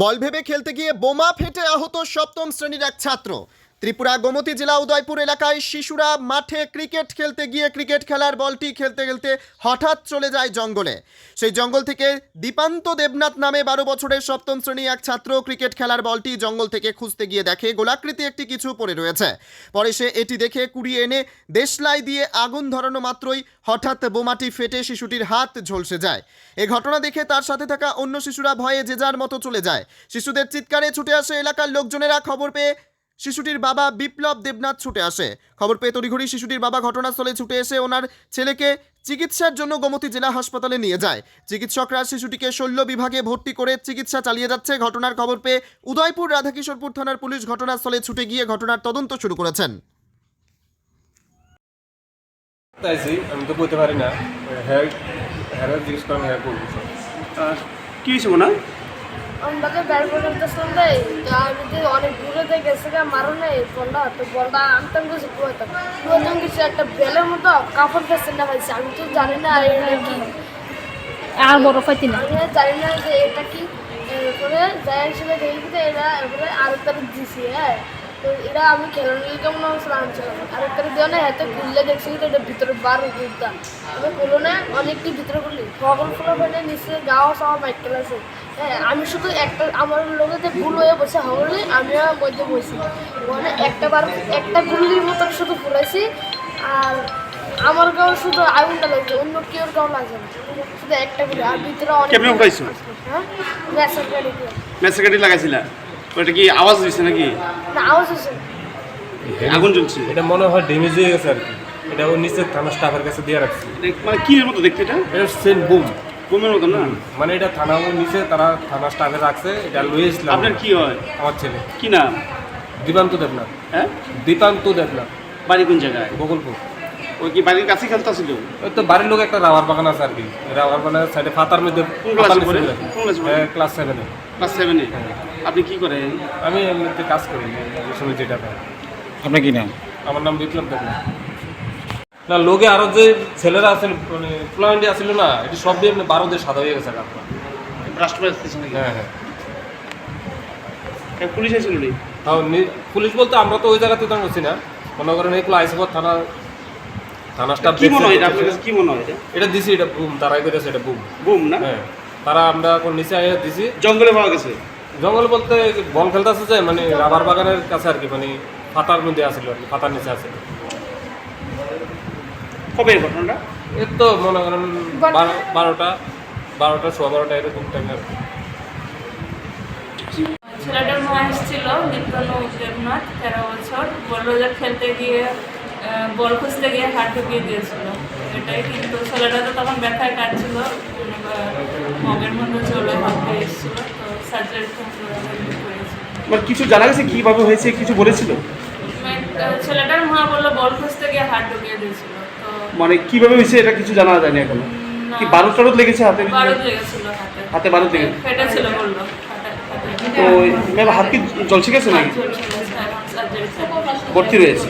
বল ভেবে খেলতে গিয়ে বোমা ফেটে আহত সপ্তম শ্রেণির এক ছাত্র। ত্রিপুরা গোমতী জেলা উদয়পুর এলাকায় শিশুরা মাঠে ক্রিকেট খেলতে গিয়ে ক্রিকেট খেলার বলটি খেলতে খেলতে হঠাৎ চলে যায় জঙ্গলে। সেই জঙ্গল থেকে দীপান্ত দেবনাথ নামে বারো বছরের সপ্তম শ্রেণি এক ছাত্র ক্রিকেট খেলার বলটি জঙ্গল থেকে খুঁজতে গিয়ে দেখে। গোলাকৃতি একটি কিছু পড়ে রয়েছে। পরে সে এটি দেখে কুড়িয়ে এনে দেশলাই দিয়ে আগুন ধরানো মাত্রই হঠাৎ বোমাটি ফেটে শিশুটির হাত ঝলসে যায়। এ ঘটনা দেখে তার সাথে থাকা অন্য শিশুরা ভয়ে যে যার মতো চলে যায়। শিশুদের চিৎকারে ছুটে আসে এলাকার লোকজনেরা। খবর পেয়ে শিশুটির বাবা বিপ্লব দেবনাথ ছুটে আসে। খবর পেয়ে তড়িঘড়ি শিশুটির বাবা ঘটনাস্থলে ছুটে এসে ওনার ছেলেকে চিকিৎসার জন্য গোমতী জেলা হাসপাতালে নিয়ে যায়। চিকিৎসকরা শিশুটিকে শল্য বিভাগে ভর্তি করে চিকিৎসা চালিয়ে যাচ্ছে। ঘটনার খবর পেয়ে উদয়পুর রাধাকিশোরপুর থানার পুলিশ ঘটনাস্থলে ছুটে গিয়ে ঘটনার তদন্ত শুরু করেছেন। চাইছি আমি তো বলতে পারি না। হ্যাঁ হ্যাঁ জিজ্ঞেস হ্যাঁ কি মনে হয় আমাকে ব্যাট বল করতেছিলাম আমি অনেক দূরে গেছে গা মারো নেই বলটা তো বলটা আনতাম কিছু কুয়াতাম কুয়াতাম কিছু একটা বেলের মতো কাপড় ফেসে না পাইছে আমি তো জানি না আর এটা কি। আর বড় পাইতি না। আমি আর জানি না যে এটা কি। এরপরে যাই হিসেবে দেখি এটা এরা এরপরে আরেক তারিখ দিছি হ্যাঁ। তো এরা আমি খেলার নিয়ে কেমন আনছিলাম আরেক তারিখ দেওয়া না হাতে খুললে দেখছি তো এটা ভিতরে বার ঘুরতাম আমি খুলো না অনেকটি ভিতরে খুলি সকল ফুলো ফেলে নিচে গাও সব বাইক খেলাছে হ্যাঁ আমি শুধু একটা আমার লোকে যে ভুল হয়ে বসে হলে আমিও মধ্যে বসি। মানে একটা বার একটা গুলির মতন শুধু ফুলাইছি আর আমার গাও শুধু আগুনটা লাগছে অন্য কেউ গাও লাগছে না। শুধু একটা গুলি আর ভিতরে অনেক হ্যাঁ? গ্যাসের গাড়ি দিয়ে। মেসেকাটি লাগাইছিলা? ওটা কি আওয়াজ দিচ্ছে নাকি? না আওয়াজ হচ্ছে আগুন জ্বলছে। এটা মনে হয় ড্যামেজ হয়ে গেছে আর কি। এটা ও নিচে থানা স্টাফের কাছে দিয়ে রাখছি। এটা মানে কি এর মতো দেখতে এটা? এটা সেম বুম বোমের মতো না? মানে এটা থানা ও নিচে তারা থানা স্টাফে রাখছে এটা লয়ে এসলাম। আপনার কি হয়? আমার ছেলে। কি নাম? দীপান্ত দেবনাথ। হ্যাঁ? দীপান্ত দেবনাথ। বাড়ি কোন জায়গায়? গোকুলপুর ওই কি বাড়ির কাছে খেলতেছিল ওই তো বাড়ির লোক একটা রাবার বাগান আছে আর কি। রাবার বাগানের সাইডে ফাতার মধ্যে? হ্যাঁ, ক্লাস সেভেনে ক্লাস সেভেনে আপনি কি করেন? আমি এমনিতে কাজ করি সময় যেটা পাই। আপনার কি নাম? আমার নাম বিপ্লব দেবনাথ না লোকে আরও যে ছেলেরা আছে মানে প্লান্টে আসছিল না এটি সব দিয়ে এমনি বারো দিয়ে সাদা হয়ে গেছে আপনার রাষ্ট্রপতি হ্যাঁ হ্যাঁ। হ্যাঁ, পুলিশ এসেছিল নি তাও পুলিশ বলতে আমরা তো ওই জায়গাতে তো করছি না। মনে করেন এগুলো আইসিপর থানা থানা স্টাফ কি মনে হয় এটা আপনার কাছে? কি মনে হয় এটা? এটা দিছি এটা বুম তারাই করেছে এটা বুম বুম না? হ্যাঁ তারা আমরা এখন নিচে আইয়া দিছি। জঙ্গলে পাওয়া গেছে? জঙ্গল বলতে বল খেলতে আছে যে মানে রাবার বাগানের কাছে আর কি মানে পাতার মধ্যে আসছিল আর কি পাতার নিচে আছে কবে ঘটনাটা? এর তো মনে করেন বারোটা বারোটা সোয়া বারোটা এরকম টাইমে আর কি। ছেলেটার মা এসেছিল নিত্যনু দেবনাথ তেরো বছর। বলল যে খেলতে গিয়ে বল খুঁজতে গিয়ে হাত ঢুকিয়ে দিয়েছিল। এটাই কিন্তু। ছেলেটা তো তখন ব্যথায় কাটছিল মগের মধ্যে চলে দিয়ে এসেছিল তো সার্জারি মানে কিছু জানা গেছে কীভাবে হয়েছে কিছু বলেছিল? মানে, ছেলেটার মা বলল বল খুঁজতে গিয়ে হাত ঢুকিয়ে দিয়েছিল তো মানে কীভাবে হয়েছে এটা কিছু জানা যায়নি এখনও? কি বারুদ টারুদ লেগেছে হাতে? বারুদ লেগেছিল হাতে। হাতে বারুদ লেগেছে ফেটেছিল বলল তো ম্যাম হাত কি জলসে গেছে নাকি ভর্তি রয়েছে।